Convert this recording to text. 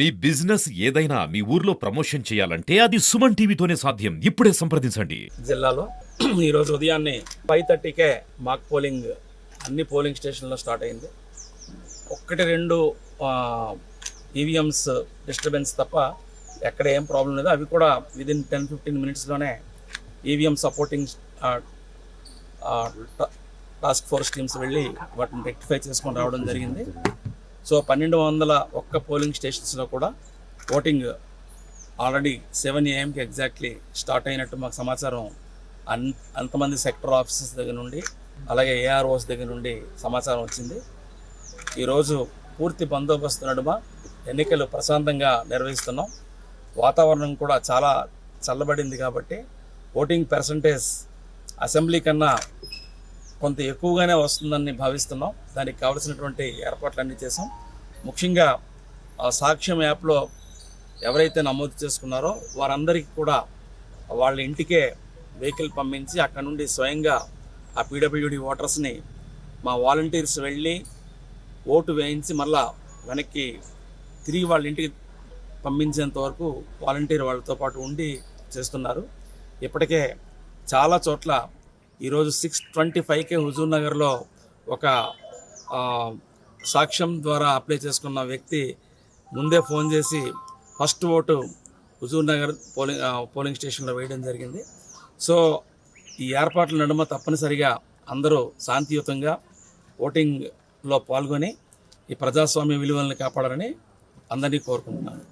మీ business ఏదైనా మీ ఊర్లో promotion చేయాలంటే అది సుమన్ టీవీతోనే సాధ్యం. ఇప్పుడే సంప్రదించండి. జిల్లాలో ఈరోజు ఉదయాన్నే ఫైవ్ థర్టీకే మాక్ పోలింగ్ అన్ని పోలింగ్ స్టేషన్లో స్టార్ట్ అయింది. ఒక్కటి రెండు ఈవీఎంస్ డిస్టర్బెన్స్ తప్ప ఎక్కడ ఏం ప్రాబ్లం లేదు. అవి కూడా within ten fifteen మినిట్స్లోనే EVM supporting task force teams వెళ్ళి వాటిని రెక్టిఫై చేసుకొని రావడం జరిగింది. సో పన్నెండు వందల ఒక్క పోలింగ్ స్టేషన్స్లో కూడా ఓటింగ్ ఆల్రెడీ సెవెన్ ఏఎంకి ఎగ్జాక్ట్లీ స్టార్ట్ అయినట్టు మాకు సమాచారం అన్ అంతమంది సెక్టర్ ఆఫీసర్స్ దగ్గర నుండి అలాగే ఏఆర్ఓస్ దగ్గర నుండి సమాచారం వచ్చింది. ఈరోజు పూర్తి బందోబస్తు నడుమ ఎన్నికలు ప్రశాంతంగా నిర్వహిస్తున్నాం. వాతావరణం కూడా చాలా చల్లబడింది కాబట్టి ఓటింగ్ పర్సంటేజ్ అసెంబ్లీ కన్నా కొంత ఎక్కువగానే వస్తుందని భావిస్తున్నాం. దానికి కావలసినటువంటి ఏర్పాట్లన్నీ చేసాం ముఖ్యంగా ఆ సాక్ష్యం యాప్లో ఎవరైతే నమోదు చేసుకున్నారో వారందరికీ కూడా వాళ్ళ ఇంటికే వెహికల్ పంపించి అక్కడ నుండి స్వయంగా ఆ పీడబ్ల్యూడి ఓటర్స్ని మా వాలంటీర్స్ వెళ్ళి ఓటు వేయించి మళ్ళా వెనక్కి తిరిగి వాళ్ళ ఇంటికి పంపించేంత వరకు వాలంటీర్ వాళ్ళతో పాటు ఉండి చేస్తున్నారు. ఇప్పటికే చాలా చోట్ల ఈరోజు సిక్స్ ట్వంటీ ఫైవ్కే హుజూర్ నగర్లో ఒక సాక్ష్యం ద్వారా అప్లై చేసుకున్న వ్యక్తి ముందే ఫోన్ చేసి first vote Huzurnagar polling polling స్టేషన్లో వేయడం జరిగింది. సో ఈ ఏర్పాట్ల నడుమ తప్పనిసరిగా అందరూ శాంతియుతంగా ఓటింగ్లో పాల్గొని ఈ ప్రజాస్వామ్య విలువలను కాపాడాలని అందరినీ కోరుకుంటున్నాను.